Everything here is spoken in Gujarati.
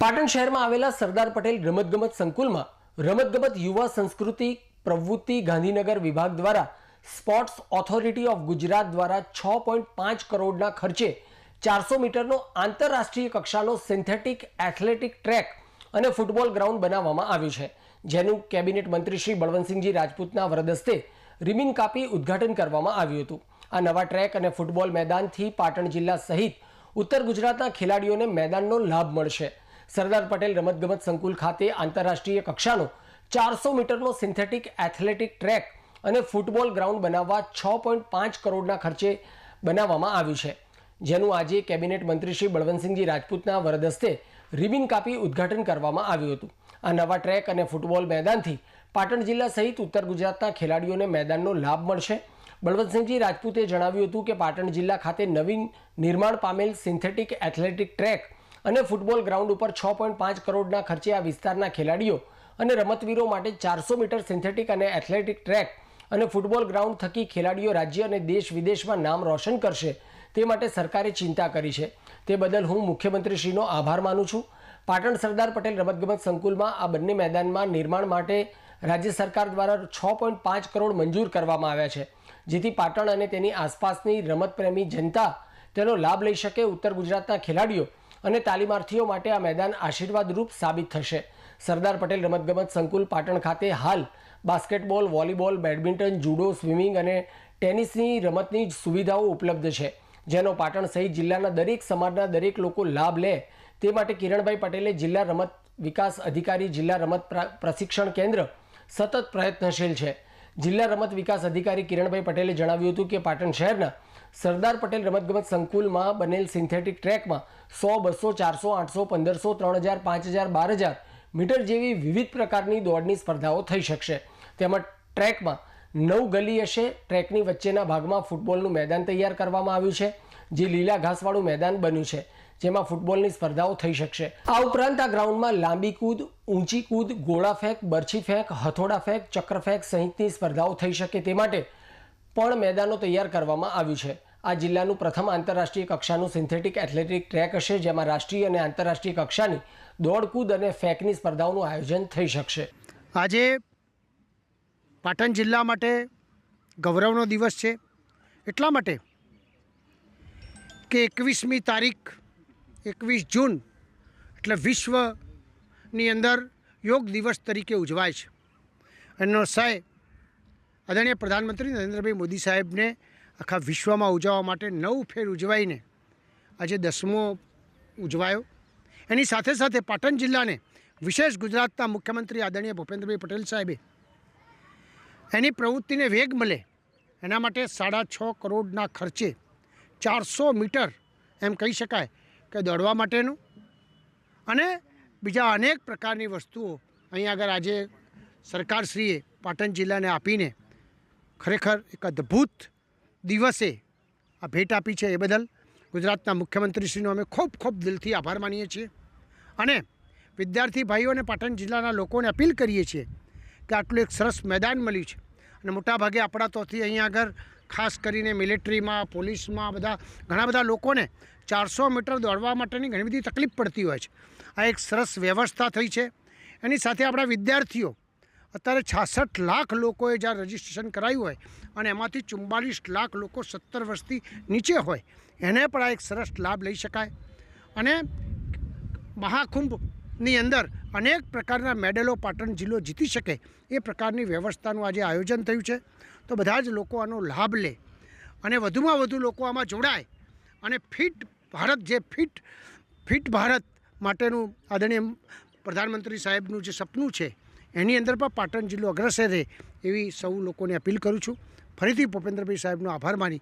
પાટણ શહેરમાં આવેલા સરદાર પટેલ રમતગમત સંકુલમાં રમતગમત યુવા સંસ્કૃતિ પ્રવૃત્તિ ગાંધીનગર વિભાગ દ્વારા સ્પોર્ટ્સ ઓથોરિટી ઓફ ગુજરાત દ્વારા છ પોઈન્ટ પાંચ કરોડના ખર્ચે ચારસો મીટરનો આંતરરાષ્ટ્રીય કક્ષાનો સિન્થેટિક એથ્લેટિક ટ્રેક અને ફૂટબોલ ગ્રાઉન્ડ બનાવવામાં આવ્યું છે, જેનું કેબિનેટ મંત્રી શ્રી બળવંતસિંહજી રાજપૂતના વરદસ્તે રિમિન કાપી ઉદ્ઘાટન કરવામાં આવ્યું હતું. આ નવા ટ્રેક અને ફૂટબોલ મેદાનથી પાટણ જિલ્લા સહિત ઉત્તર ગુજરાતના ખેલાડીઓને મેદાનનો લાભ મળશે. સરદાર પટેલ રમતગમત સંકુલ ખાતે આંતરરાષ્ટ્રીય કક્ષાનો ચારસો મીટરનો સિન્થેટિક એથ્લેટિક ટ્રેક અને ફૂટબોલ ગ્રાઉન્ડ બનાવવા છ પોઈન્ટ પાંચ કરોડના ખર્ચે બનાવવામાં આવ્યું છે. જેનું આજે કેબિનેટ મંત્રી શ્રી બળવંતસિંહજી રાજપૂતના વરદસ્તે રિબિન કાપી ઉદ્ઘાટન કરવામાં આવ્યું હતું. આ નવા ટ્રેક અને ફૂટબોલ મેદાનથી પાટણ જિલ્લા સહિત ઉત્તર ગુજરાતના ખેલાડીઓને મેદાનનો લાભ મળશે. બળવંતસિંહજી રાજપૂતે જણાવ્યું હતું કે પાટણ જિલ્લા ખાતે નવીન નિર્માણ પામેલ સિન્થેટિક એથ્લેટિક ટ્રેક અને ફૂટબોલ ગ્રાઉન્ડ ઉપર છ પોઈન્ટ પાંચ કરોડના ખર્ચે આ વિસ્તારના ખેલાડીઓ અને રમતવીરો માટે ચારસો મીટર સિન્થેટિક અને એથ્લેટિક ટ્રેક અને ફૂટબોલ ગ્રાઉન્ડ થકી ખેલાડીઓ રાજ્ય અને દેશ વિદેશમાં નામ રોશન કરશે તે માટે સરકારે ચિંતા કરી છે. તે બદલ હું મુખ્યમંત્રીશ્રીનો આભાર માનું છું. પાટણ સરદાર પટેલ રમતગમત સંકુલમાં આ બંને મેદાનમાં નિર્માણ માટે રાજ્ય સરકાર દ્વારા છ પોઈન્ટ પાંચ કરોડ મંજૂર કરવામાં આવ્યા છે. જેથી પાટણ અને તેની આસપાસની રમતપ્રેમી જનતા તેનો લાભ લઈ શકે ઉત્તર ગુજરાતના ખેલાડીઓ અને તાલીમાર્થીઓ માટે આ મેદાન આશીર્વાદરૂપ સાબિત થશે. સરદાર પટેલ રમતગમત સંકુલ પાટણ ખાતે હાલ basketball, volleyball, badminton, judo, swimming અને ટેનિસની રમતની જ સુવિધાઓ ઉપલબ્ધ છે. જેનો પાટણ સહિત જિલ્લાના દરેક સમાજના દરેક લોકો લાભ લે તે માટે કિરણભાઈ પટેલે જિલ્લા રમત વિકાસ અધિકારી, જિલ્લા રમત પ્રા- પ્રશિક્ષણ કેન્દ્ર સતત પ્રયત્નશીલ છે. જિલ્લા રમત વિકાસ અધિકારી કિરણભાઈ પટેલે જણાવ્યું હતું કે પાટણ શહેરના સરદાર પટેલ રમતગમત સંકુલમાં બનેલ સિન્થેટિક ટ્રેકમાં સો, બસો, ચારસો, આઠસો, પંદરસો, ત્રણ હજાર, પાંચ હજાર, બાર હજાર મીટર જેવી વિવિધ પ્રકારની દોડની સ્પર્ધાઓ થઈ શકશે. તેમજ ટ્રેકમાં નવ ગલી હશે. ટ્રેકની વચ્ચેના ભાગમાં ફૂટબોલનું મેદાન તૈયાર કરવામાં આવ્યું છે, જે લીલા ઘાસવાળું મેદાન બન્યું છે, જેમાં ફૂટબોલની સ્પર્ધાઓ થઈ શકશે. આ ઉપરાંત આ ગ્રાઉન્ડમાં લાંબી કૂદ, ઊંચી કૂદ, ગોળા ફેંક, બરછી ફેંક, હથોડા ફેંક, ચક્ર ફેંક સહિતની સ્પર્ધાઓ થઈ શકે તે માટે પણ મેદાનો તૈયાર કરવામાં આવ્યું છે. આ જિલ્લાનું પ્રથમ આંતરરાષ્ટ્રીય કક્ષાનું સિન્થેટિક એથ્લેટિક ટ્રેક હશે, જેમાં રાષ્ટ્રીય અને આંતરરાષ્ટ્રીય કક્ષાની દોડકૂદ અને ફેંકની સ્પર્ધાઓનું આયોજન થઈ શકશે. આજે પાટણ જિલ્લા માટે ગૌરવનો દિવસ છે. એટલા માટે કે એકવીસમી તારીખ, એકવીસ જૂન, એટલે વિશ્વની અંદર યોગ દિવસ તરીકે ઉજવાય છે. એનો સય આદરણીય પ્રધાનમંત્રી નરેન્દ્રભાઈ મોદી સાહેબને આખા વિશ્વમાં ઉજવવા માટે નવ ફેર ઉજવાઈને આજે દસમો ઉજવાયો. એની સાથે સાથે પાટણ જિલ્લાને વિશેષ ગુજરાતના મુખ્યમંત્રી આદરણીય ભૂપેન્દ્રભાઈ પટેલ સાહેબે એની પ્રવૃત્તિને વેગ મળે એના માટે સાડા છ કરોડના ખર્ચે ચારસો મીટર એમ કહી શકાય કે દોડવા માટેનું. અને બીજા અનેક પ્રકારની વસ્તુઓ અહીં આગળ આજે સરકારશ્રીએ પાટણ જિલ્લાને આપીને ખરેખર એક અદ્ભુત દિવસે આ ભેટ આપી છે એ બદલ ગુજરાતના મુખ્યમંત્રીશ્રીનો અમે ખૂબ ખૂબ દિલથી આભાર માનીએ છીએ. અને વિદ્યાર્થી ભાઈઓ અને પાટણ જિલ્લાના લોકોને અપીલ કરીએ છીએ કે આટલું એક સરસ મેદાન મળ્યું છે. અને મોટાભાગે આપણા તોથી અહીંયા આગળ, ખાસ કરીને મિલિટરીમાં, પોલીસમાં, બધા, ઘણા બધા લોકોને ચારસો મીટર દોડવા માટેની ઘણી બધી તકલીફ પડતી હોય છે. આ એક સરસ વ્યવસ્થા થઈ છે. એની સાથે આપણા વિદ્યાર્થીઓ અત્યારે છાસઠ લાખ લોકોએ જ્યાં રજીસ્ટ્રેશન કરાયું હોય અને એમાંથી ચુમ્માલીસ લાખ લોકો સત્તર વર્ષથી નીચે હોય, એને પણ આ એક સરસ લાભ લઈ શકાય. અને મહાકુંભની અંદર અનેક પ્રકારના મેડલો પાટણ જિલ્લો જીતી શકે એ પ્રકારની વ્યવસ્થાનું આજે આયોજન થયું છે. તો બધા જ લોકો આનો લાભ લે અને વધુમાં વધુ લોકો આમાં જોડાય અને ફિટ ભારત જે ફિટ ફિટ ભારત માટેનું આદરણીય પ્રધાનમંત્રી સાહેબનું જે સપનું છે એની અંદર પણ પાટણ જિલ્લો અગ્રસર રહે એવી સૌ લોકોને અપીલ કરું છું. ફરીથી ભૂપેન્દ્રભાઈ સાહેબનો આભાર માની